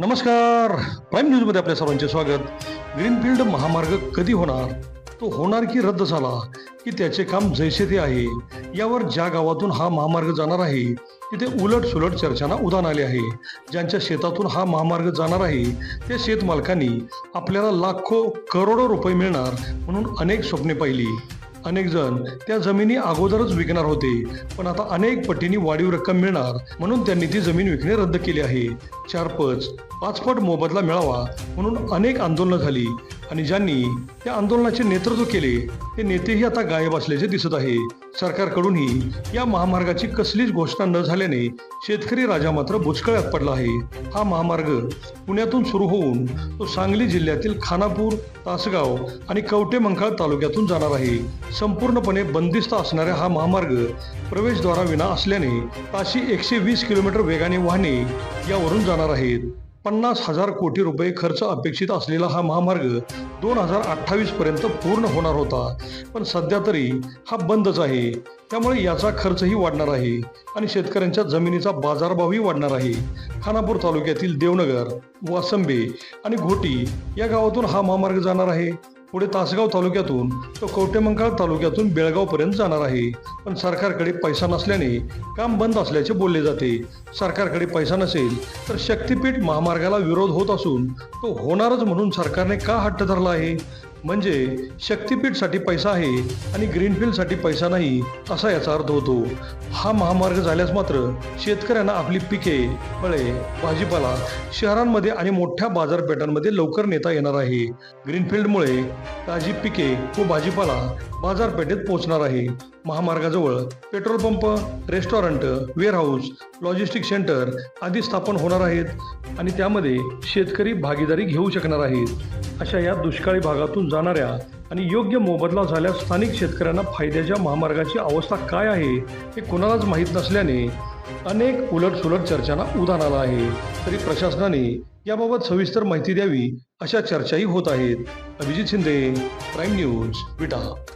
नमस्कार. प्राईम न्यूजमध्ये आपल्या सर्वांचे स्वागत. ग्रीनफील्ड महामार्ग कधी होणार? तो होणार की रद्द झाला? की त्याचे काम जैसे ते आहे? यावर ज्या गावातून हा महामार्ग जाणार आहे तिथे उलट सुलट चर्चांना उदान आले आहे. ज्यांच्या शेतातून हा महामार्ग जाणार आहे त्या शेतमालकांनी आपल्याला लाखो करोडो रुपये मिळणार म्हणून अनेक स्वप्ने पाहिली. अनेक जण त्या जमिनी अगोदरच विकणार होते पण आता अनेक पटींनी वाढीव रक्कम मिळणार म्हणून त्यांनी ती जमीन विकणे रद्द केली आहे. चार पच पाच पट मोबदला मिळावा म्हणून अनेक आंदोलनं झाली. आणि ज्यांनी त्या आंदोलनाचे नेतृत्व केले ते नेतेही आता गायब असल्याचे दिसत आहे. सरकारकडूनही या महामार्गाची कसलीच घोषणा न झाल्याने शेतकरी राजा मात्र बुचकळ्यात पडला आहे. हा महामार्ग पुण्यातून सुरू होऊन तो सांगली जिल्ह्यातील खानापूर तासगाव आणि कवटेमंकाळ तालुक्यातून जाणार आहे. संपूर्णपणे बंदिस्त असणारा हा महामार्ग प्रवेशद्वाराविना असल्याने ताशी एकशे वीस किलोमीटर वेगाने वाहने यावरून जाणार आहेत. पन्नास हजार कोटी रुपये खर्च अपेक्षित असलेला हा महामार्ग दोन हजार अठ्ठावीस पर्यंत पूर्ण होणार होता. पण सध्या तरी हा बंदच आहे. त्यामुळे याचा खर्चही वाढणार आहे आणि शेतकऱ्यांच्या जमिनीचा बाजारभावही वाढणार आहे. खानापूर तालुक्यातील देवनगर वासंबे आणि घोटी या गावातून हा महामार्ग जाणार आहे. पुढे तासगाव तालुक्यातून तो कवटेमंकाळ तालुक्यातून बेळगावपर्यंत जाणार आहे. पण सरकारकडे पैसा नसल्याने काम बंद असल्याचे बोलले जाते. सरकारकडे पैसा नसेल तर शक्तीपीठ महामार्गाला विरोध होत असून तो होणारच म्हणून सरकारने का हट्ट धरला आहे? म्हणजे शक्तीपीठसाठी पैसा आहे आणि ग्रीनफील्डसाठी पैसा नाही असा याचा अर्थ होतो. हा महामार्ग झाल्यास मात्र शेतकऱ्यांना आपली पिके फळे भाजीपाला शहरांमध्ये आणि मोठ्या बाजारपेठांमध्ये लवकर नेता येणार आहे. ग्रीनफील्डमुळे ताजी पिके व भाजीपाला बाजारपेठेत पोहोचणार आहे. महामार्गाजवळ petrol pump restaurant warehouse logistic centre आदी स्थापन होणार आहेत. आणि त्यामध्ये शेतकरी भागीदारी घेऊ शकणार आहेत. अशा या दुष्काळी भागातून जाणाऱ्या आणि योग्य मोबदला झाल्यास स्थानिक शेतकऱ्यांना फायद्याच्या महामार्गाची अवस्था काय आहे हे कुणालाच माहीत नसल्याने अनेक उलटसुलट चर्चांना उधाण आलं आहे. तरी प्रशासनाने याबाबत सविस्तर माहिती द्यावी अशा चर्चाही होत आहेत. Abhijit Shinde prime news Vita.